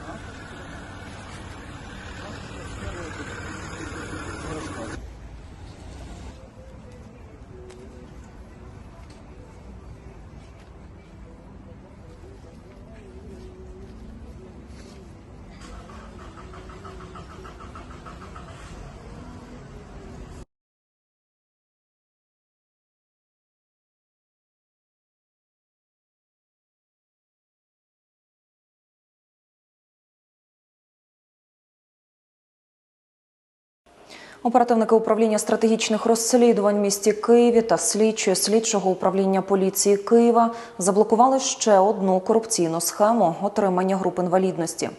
Huh? Оперативники управління стратегічних розслідувань в місті Києві та слідчі слідчого управління поліції Києва заблокували ще одну корупційну схему отримання груп інвалідності.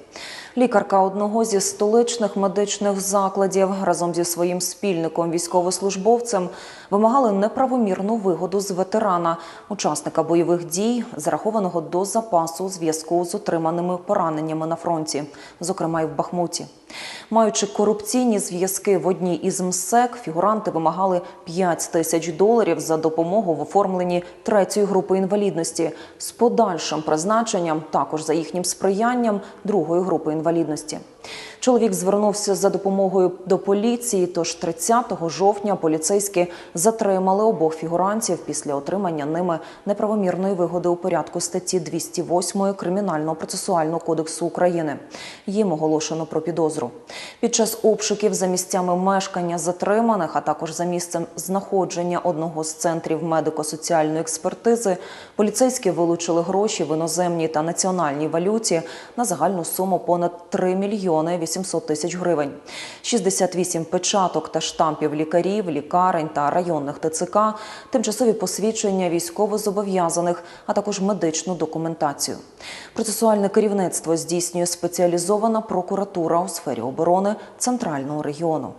Лікарка одного зі столичних медичних закладів разом зі своїм спільником військовослужбовцем вимагали неправомірну вигоду з ветерана, учасника бойових дій, зарахованого до запасу у зв'язку з отриманими пораненнями на фронті, зокрема і в Бахмуті. Маючи корупційні зв'язки в одній із МСЕК, фігуранти вимагали 5 тисяч доларів за допомогу в оформленні третьої групи інвалідності з подальшим призначенням, також за їхнім сприянням, другої групи інвалідності. Чоловік звернувся за допомогою до поліції. Тож 30 жовтня поліцейські затримали обох фігурантів після отримання ними неправомірної вигоди у порядку статті 208 Кримінального процесуального кодексу України. Їм оголошено про підозру. Під час обшуків за місцями мешкання затриманих, а також за місцем знаходження одного з центрів медико-соціальної експертизи, поліцейські вилучили гроші в іноземній та національній валюті на загальну суму понад 3 мільйони 800 тисяч гривень, 68 печаток та штампів лікарів, лікарень та районних ТЦК, тимчасові посвідчення військовозобов'язаних, а також медичну документацію. Процесуальне керівництво здійснює спеціалізована прокуратура у сфері оборони центрального регіону.